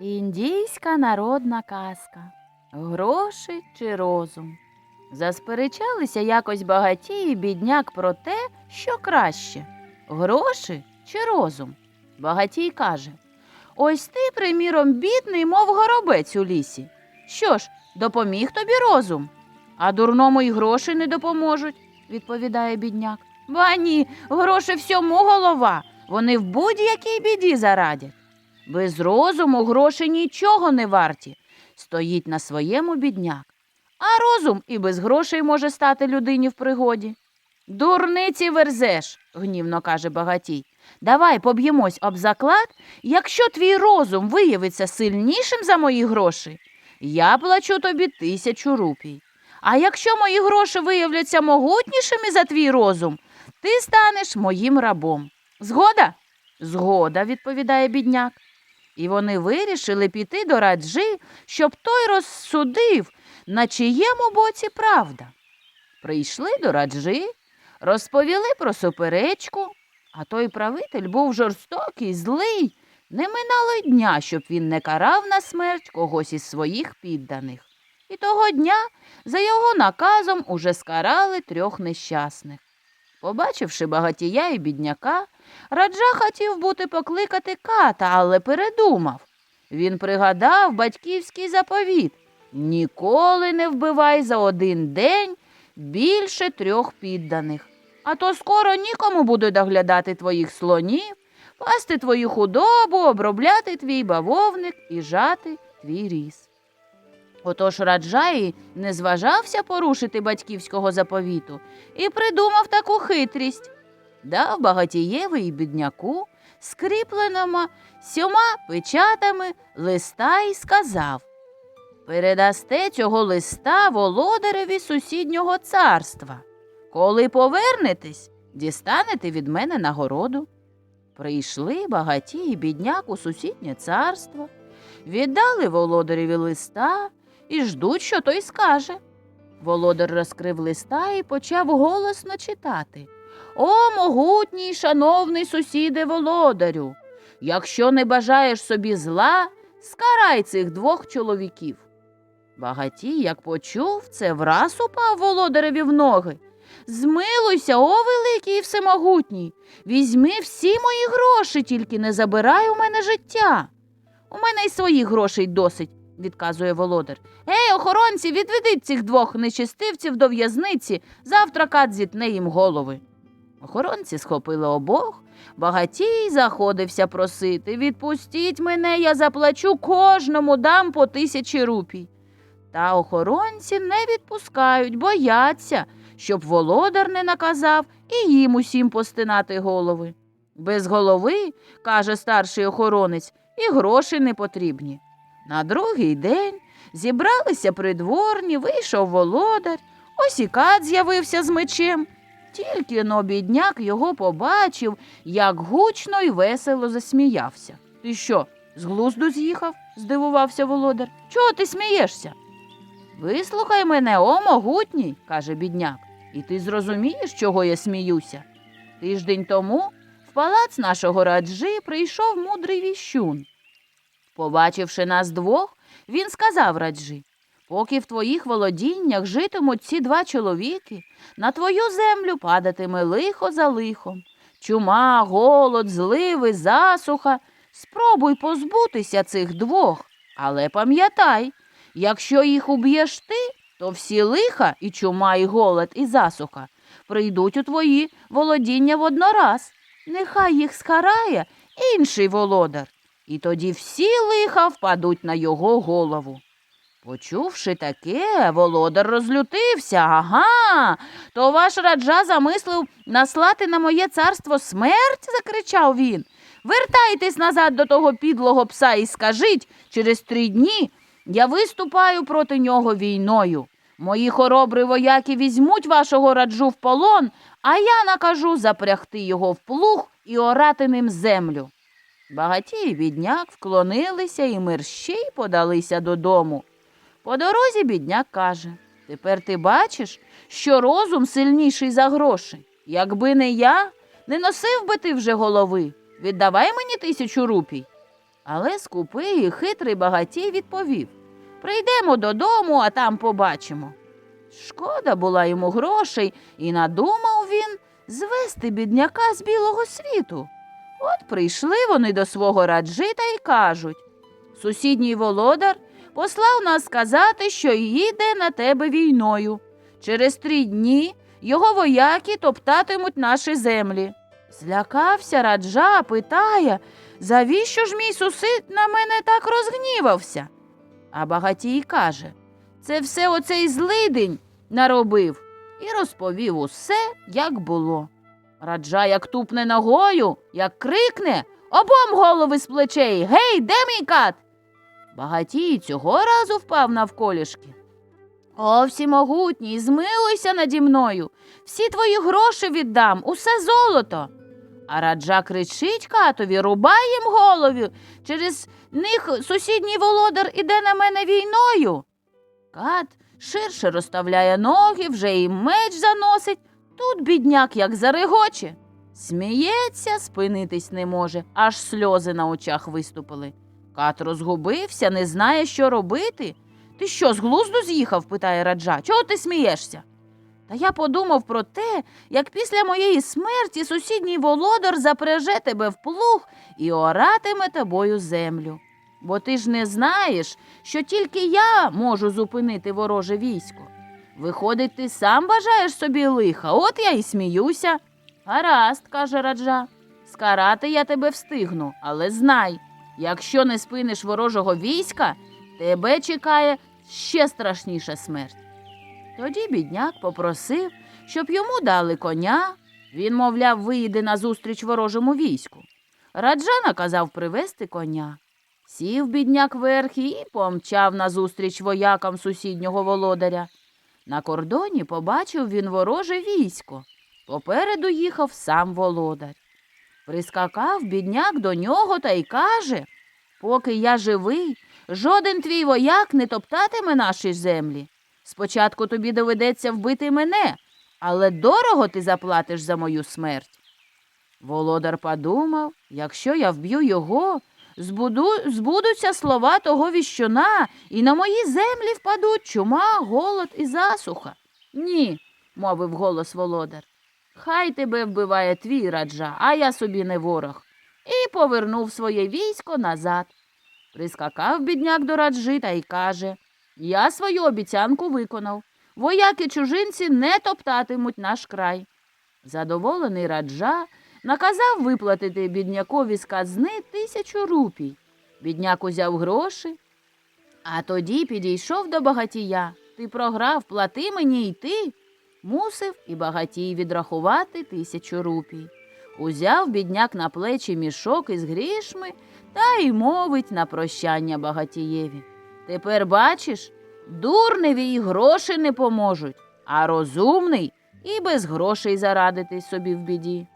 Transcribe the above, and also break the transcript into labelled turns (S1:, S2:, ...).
S1: Індійська народна казка. Гроші чи розум. Засперечалися якось багаті і бідняк про те, що краще гроші чи розум. Багатій каже Ось ти, приміром, бідний, мов горобець у лісі. Що ж, допоміг тобі розум? А дурному й гроші не допоможуть, відповідає бідняк. Ба ні, гроші всьому голова. Вони в будь-якій біді зарадять. Без розуму гроші нічого не варті. Стоїть на своєму бідняк. А розум і без грошей може стати людині в пригоді. Дурниці верзеш, гнівно каже багатій. Давай поб'ємось об заклад, якщо твій розум виявиться сильнішим за мої гроші, я плачу тобі тисячу рупій. А якщо мої гроші виявляться могутнішими за твій розум, ти станеш моїм рабом. Згода? Згода, відповідає бідняк. І вони вирішили піти до раджи, щоб той розсудив, на чиєму боці правда. Прийшли до раджи, розповіли про суперечку, а той правитель був жорстокий, злий. Не минало й дня, щоб він не карав на смерть когось із своїх підданих. І того дня за його наказом уже скарали трьох нещасних. Побачивши багатія і бідняка, Раджа хотів бути покликати ката, але передумав. Він пригадав батьківський заповіт ніколи не вбивай за один день більше трьох підданих. А то скоро нікому буде доглядати твоїх слонів, пасти твою худобу, обробляти твій бавовник і жати твій ріс. Отож Раджаї не зважався порушити батьківського заповіту і придумав таку хитрість. Дав багатієві і бідняку, скріпленому сьома печатами листа і сказав Передасте цього листа володареві сусіднього царства. Коли повернетесь, дістанете від мене нагороду. Прийшли багаті і бідняк у сусіднє царство, віддали володареві листа і ждуть, що той скаже. Володар розкрив листа і почав голосно читати. О, могутній, шановний сусіде володарю, якщо не бажаєш собі зла, скарай цих двох чоловіків. Багатій, як почув, це враз упав володареві в ноги. Змилуйся, о великий і всемогутній, візьми всі мої гроші, тільки не забирай у мене життя. У мене й своїх грошей досить, відказує володар. Ей, охоронці, відведіть цих двох нечистивців до в'язниці, завтра кат зітне їм голови. Охоронці схопили обох, багатій заходився просити. Відпустіть мене, я заплачу кожному дам по тисячі рупій. Та охоронці не відпускають, бояться, щоб володар не наказав і їм усім постинати голови. Без голови, каже старший охоронець, і гроші не потрібні. На другий день зібралися придворні, вийшов володар, ось і кат з'явився з мечем. Тільки но бідняк його побачив, як гучно й весело засміявся. Ти що, з глузду з'їхав? здивувався володар. Чого ти смієшся? Вислухай мене, о могутній, каже бідняк, і ти зрозумієш, чого я сміюся. Тиждень тому в палац нашого раджи прийшов мудрий віщун. Побачивши нас двох, він сказав раджи Поки в твоїх володіннях житимуть ці два чоловіки, на твою землю падатиме лихо за лихом. Чума, голод, зливи, засуха. Спробуй позбутися цих двох, але пам'ятай, якщо їх уб'єш ти, то всі лиха, і чума, і голод, і засуха прийдуть у твої володіння воднораз. Нехай їх скарає інший володар, і тоді всі лиха впадуть на його голову. Почувши таке, володар розлютився. Ага, то ваш раджа замислив наслати на моє царство смерть, закричав він. Вертайтесь назад до того підлого пса і скажіть, через три дні я виступаю проти нього війною. Мої хоробри вояки візьмуть вашого раджу в полон, а я накажу запрягти його в плуг і орати ним землю. Багаті і бідняк вклонилися і мерщій подалися додому. По дорозі бідняк каже Тепер ти бачиш, що розум сильніший за гроші. Якби не я, не носив би ти вже голови. Віддавай мені тисячу рупій. Але скупий і хитрий багатій відповів Прийдемо додому, а там побачимо. Шкода була йому грошей, і надумав він звести бідняка з білого світу. От прийшли вони до свого раджита і кажуть Сусідній володар послав нас сказати, що їде на тебе війною. Через три дні його вояки топтатимуть наші землі. Злякався раджа, питає, завіщо ж мій сусід на мене так розгнівався? А багатій каже, це все оцей злидень наробив і розповів усе, як було. Раджа як тупне ногою, як крикне обом голови з плечей Гей, де мій кат? Багатій цього разу впав навколішки. О, всімогутній, змилуйся наді мною. Всі твої гроші віддам, усе золото. А раджа кричить катові, рубай їм голові. Через них сусідній володар іде на мене війною. Кат ширше розставляє ноги, вже і меч заносить. Тут бідняк як зарегоче. Сміється, спинитись не може, аж сльози на очах виступили. Кат розгубився, не знає, що робити. Ти що, з глузду з'їхав? питає раджа. Чого ти смієшся? Та я подумав про те, як після моєї смерті сусідній володар запряже тебе в плуг і оратиме тобою землю. Бо ти ж не знаєш, що тільки я можу зупинити вороже військо. Виходить, ти сам бажаєш собі лиха, от я і сміюся. Гаразд, каже раджа, скарати я тебе встигну, але знай, якщо не спиниш ворожого війська, тебе чекає ще страшніша смерть. Тоді бідняк попросив, щоб йому дали коня. Він, мовляв, виїде назустріч ворожому війську. Раджа наказав привезти коня. Сів бідняк верхи і помчав назустріч воякам сусіднього володаря. На кордоні побачив він вороже військо. Попереду їхав сам володар. Прискакав бідняк до нього та й каже Поки я живий, жоден твій вояк не топтатиме наші землі. Спочатку тобі доведеться вбити мене, але дорого ти заплатиш за мою смерть. Володар подумав, якщо я вб'ю його, збуду, збудуться слова того віщуна, і на мої землі впадуть чума, голод і засуха. Ні, мовив голос володар. Хай тебе вбиває твій раджа, а я собі не ворог. І повернув своє військо назад. Прискакав бідняк до раджи та й каже Я свою обіцянку виконав. Вояки чужинці не топтатимуть наш край. Задоволений раджа наказав виплатити біднякові з казни тисячу рупій. Бідняк узяв гроші, а тоді підійшов до багатія. Ти програв, плати мені й ти. Мусив і багатій відрахувати тисячу рупій. Узяв бідняк на плечі мішок із грішми та й мовить на прощання багатієві. Тепер бачиш, дурневі й гроші не поможуть, а розумний і без грошей зарадити собі в біді.